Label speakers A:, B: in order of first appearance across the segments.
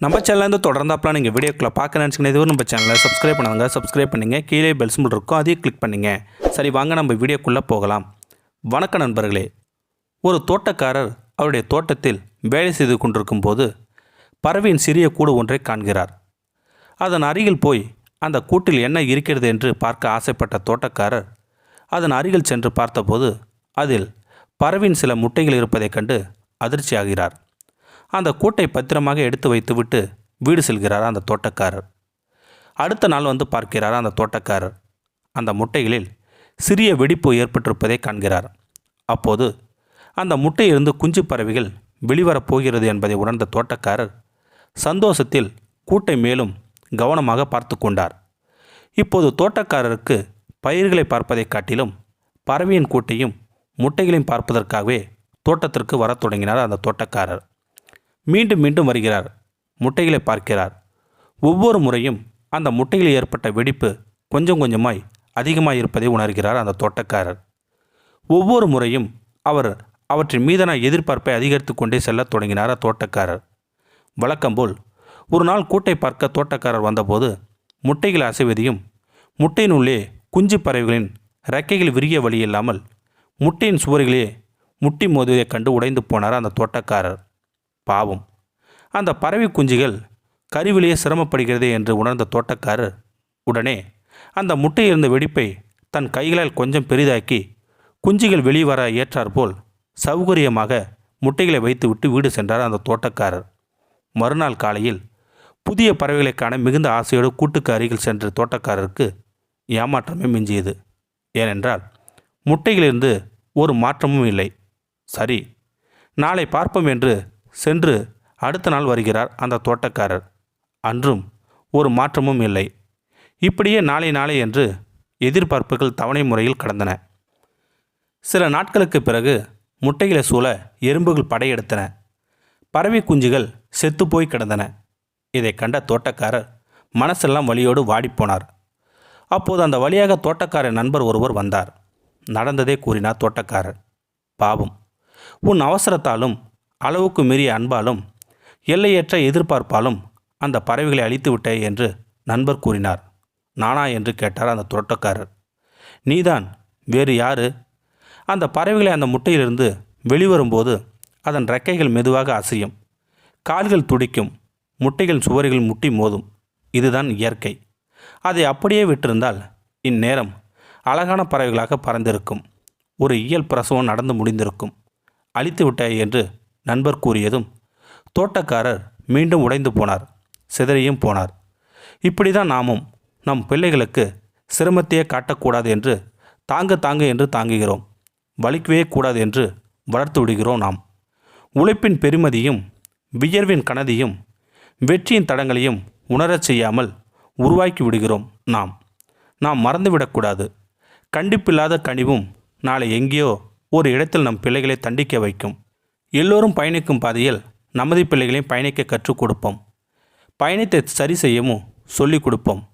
A: நம்ம சேனலேருந்து தொடர்ந்தாப்பலாம் நீங்கள் வீடியோக்குள்ளே பார்க்க நினச்சிங்கன்னா இதுவரை நம்ம சேனலை சப்ஸ்கிரைப் பண்ணுங்க சப்ஸ்கிரைப் பண்ணுங்கள் கீழே பெல் சிம்பிள் இருக்கும் அதையும் கிளிக் பண்ணுங்கள் சரி வாங்க நம்ம வீடியோக்குள்ளே போகலாம். வணக்கம் நண்பர்களே. ஒரு தோட்டக்காரர் அவருடைய தோட்டத்தில் வேலை செய்து கொண்டிருக்கும் போது பறவையின் சிறிய கூடு ஒன்றை காண்கிறார். அதன் அருகில் போய் அந்த கூட்டில் என்ன இருக்கிறது என்று பார்க்க ஆசைப்பட்ட தோட்டக்காரர் அதன் அருகில் சென்று பார்த்தபோது அதில் பறவையின் சில முட்டைகள் இருப்பதைக் கண்டு அதிர்ச்சியாகிறார். அந்த கூட்டை பத்திரமாக எடுத்து வைத்துவிட்டு வீடு செல்கிறார் அந்த தோட்டக்காரர். அடுத்த நாள் வந்து பார்க்கிறார் அந்த தோட்டக்காரர். அந்த முட்டைகளில் சிறிய வெடிப்பு ஏற்பட்டிருப்பதை காண்கிறார். அப்போது அந்த முட்டையிலிருந்து குஞ்சு பறவைகள் வெளிவரப் போகிறது என்பதை உணர்ந்த தோட்டக்காரர் சந்தோஷத்தில் கூட்டை மேலும் கவனமாக பார்த்து கொண்டார். இப்போது தோட்டக்காரருக்கு பயிர்களை பார்ப்பதைக் காட்டிலும் பறவையின் கூட்டையும் முட்டைகளையும் பார்ப்பதற்காகவே தோட்டத்திற்கு வரத் தொடங்கினார் அந்த தோட்டக்காரர். மீண்டும் மீண்டும் வருகிறார். முட்டைகளை பார்க்கிறார். ஒவ்வொரு முறையும் அந்த முட்டையில் ஏற்பட்ட வெடிப்பு கொஞ்சம் கொஞ்சமாய் அதிகமாக இருப்பதை உணர்கிறார் அந்த தோட்டக்காரர். ஒவ்வொரு முறையும் அவர் அவற்றின் மீதான எதிர்பார்ப்பை அதிகரித்து கொண்டே செல்ல தொடங்கினார் தோட்டக்காரர். வழக்கம்போல் ஒரு நாள் கூட்டை பார்க்க தோட்டக்காரர் வந்தபோது முட்டைகள் அசைவதையும் முட்டையினுள்ளே குஞ்சு பறவைகளின் ரெக்கைகள் விரிய வழி இல்லாமல் முட்டையின் சுவர்களே முட்டி மோதுவதைக் கண்டு உடைந்து போனார் அந்த தோட்டக்காரர். பாவம். அந்த பறவை குஞ்சுகள் கருவிலேயே சிரமப்படுகிறதே என்று உணர்ந்த தோட்டக்காரர் உடனே அந்த முட்டையிருந்த வெடிப்பை தன் கைகளால் கொஞ்சம் பெரிதாக்கி குஞ்சுகள் வெளிவர ஏற்றாற்போல் சௌகரியமாக முட்டைகளை வைத்துவிட்டு வீடு சென்றார் அந்த தோட்டக்காரர். மறுநாள் காலையில் புதிய பறவைகளை காண மிகுந்த ஆசையோடு கூட்டுக்கு அருகில் சென்ற தோட்டக்காரருக்கு ஏமாற்றமே மிஞ்சியது. ஏனென்றால் முட்டைகளிலிருந்து ஒரு மாற்றமும் இல்லை. சரி நாளை பார்ப்போம் என்று சென்று அடுத்த நாள் வருகிறார் அந்த தோட்டக்காரர். அன்றும் ஒரு மாற்றமும் இல்லை. இப்படியே நாளை நாளை என்று எதிர்பார்ப்புகள் தவணை முறையில் கடந்தன. சில நாட்களுக்கு பிறகு முட்டைகளை சூழ எறும்புகள் படையெடுத்தன. பறவை குஞ்சுகள் செத்துப்போய் கிடந்தன. இதை கண்ட தோட்டக்காரர் மனசெல்லாம் வலியோடு வாடிப்போனார் அப்போது அந்த வழியாக தோட்டக்காரர் நண்பர் ஒருவர் வந்தார். நடந்ததே கூறினார் தோட்டக்காரர். பாவம் உன் அவசரத்தாலும் அளவுக்கு மீறிய அன்பாலும் எல்லையற்ற எதிர்பார்ப்பாலும் அந்த பறவைகளை அழித்து விட்டே என்று நண்பர் கூறினார். நானா? என்று கேட்டார் அந்த துரட்டக்காரர். நீதான். வேறு யாரு? அந்த பறவைகளை அந்த முட்டையிலிருந்து வெளிவரும்போது அதன் ரெக்கைகள் மெதுவாக அசையும். கால்கள் துடிக்கும். முட்டைகள் சுவரில் முட்டி மோதும். இதுதான் இயற்கை. அதை அப்படியே விட்டிருந்தால் இந்நேரம் அழகான பறவைகளாக பறந்திருக்கும். ஒரு இயல் பிரசவம் நடந்து முடிந்திருக்கும். அழித்து விட்டாய் என்று நண்பர் கூறியதும் தோட்டக்காரர் மீண்டும் உடைந்து போனார் சிதறியும் போனார். இப்படி தான் நாமும் நம் பிள்ளைகளுக்கு சிரமத்தையே காட்டக்கூடாது என்று தாங்க தாங்க என்று தாங்குகிறோம். வலிக்கவே கூடாது என்று வளர்த்து விடுகிறோம் நாம். உழைப்பின் பெருமதியும் வியர்வின் கனதியும் வெற்றியின் தடங்களையும் உணரச் செய்யாமல் உருவாக்கி விடுகிறோம் நாம். நாம் மறந்துவிடக்கூடாது. கண்டிப்பில்லாத கனிவும் நாளை எங்கேயோ ஒரு இடத்தில் நம் பிள்ளைகளை தண்டிக்க வைக்கும். எல்லோரும் பயணிக்கும் பாதையில் நமது பிள்ளைகளையும் பயணிக்க கற்றுக் கொடுப்போம். பயணத்தை சரி செய்யவும் சொல்லிக் கொடுப்போம்.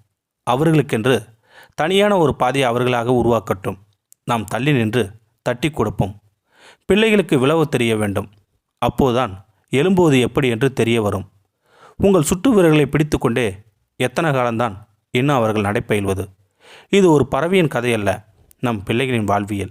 A: அவர்களுக்கென்று தனியான ஒரு பாதையை அவர்களாக உருவாக்கட்டும். நாம் தள்ளி நின்று தட்டி கொடுப்போம். பிள்ளைகளுக்கு விளவு தெரிய வேண்டும். அப்போதுதான் எழும்புவது எப்படி என்று தெரிய வரும். உங்கள் சுட்டு வீரர்களை பிடித்துக்கொண்டே எத்தனை காலம்தான் இன்னும் அவர்கள் நடைபயில்வது? இது ஒரு பறவையின் கதையல்ல. நம் பிள்ளைகளின் வாழ்வியல்.